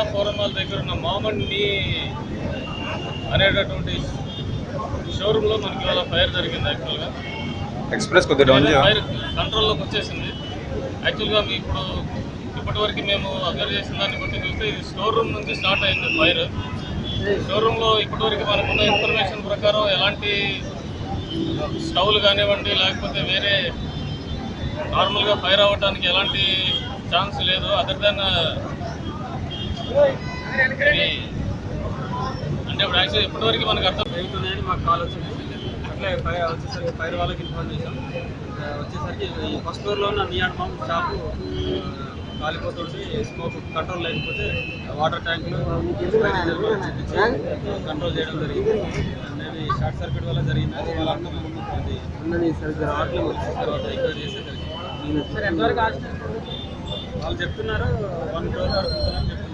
కృష్ణా పౌరమాల దగ్గర ఉన్న మామన్ నీ అనేటటువంటి షోరూంలో మనకి ఇవాళ ఫైర్ జరిగింది యాక్చువల్గా. ఎక్స్ప్రెస్ కొద్దిగా ఫైర్ కంట్రోల్లోకి వచ్చేసింది. యాక్చువల్గా మీ ఇప్పుడు ఇప్పటివరకు మేము అబ్జర్వ్ చేసిన దాన్ని బట్టి చూస్తే ఇది స్టోర్ రూమ్ నుంచి స్టార్ట్ అయింది ఫైర్. షోరూంలో ఇప్పటివరకు మనకున్న ఇన్ఫర్మేషన్ ప్రకారం ఎలాంటి స్టవ్లు కానివ్వండి లేకపోతే వేరే నార్మల్గా ఫైర్ అవ్వడానికి ఎలాంటి ఛాన్స్ లేదు. అదర్ దెన్ అంటే ఇప్పుడు యాక్చువల్ ఇప్పటివరకు మనకు అర్థం జరుగుతున్నాయని మాకు కాల్ వచ్చింది అట్లే ఫైర్ వచ్చేసరికి ఫైర్ వాళ్ళకి ఇన్ఫార్మ్ చేశాం వచ్చేసరికి ఈ ఫస్ట్ ఫ్లోర్లో ఉన్న నియాన్ పంప్ షాపు ఆ, కాలిపోతుంది స్మోక్ కంట్రోల్ లేకపోతే వాటర్ ట్యాంకులు కంట్రోల్ చేయడం జరిగింది. అనేది షార్ట్ సర్క్యూట్ వల్ల జరిగింది అది వాళ్ళంతా మేము అది వచ్చిన తర్వాత వాళ్ళు చెప్తున్నారు వన్ క్రోర్ అడుగుతున్నారని చెప్తున్నారు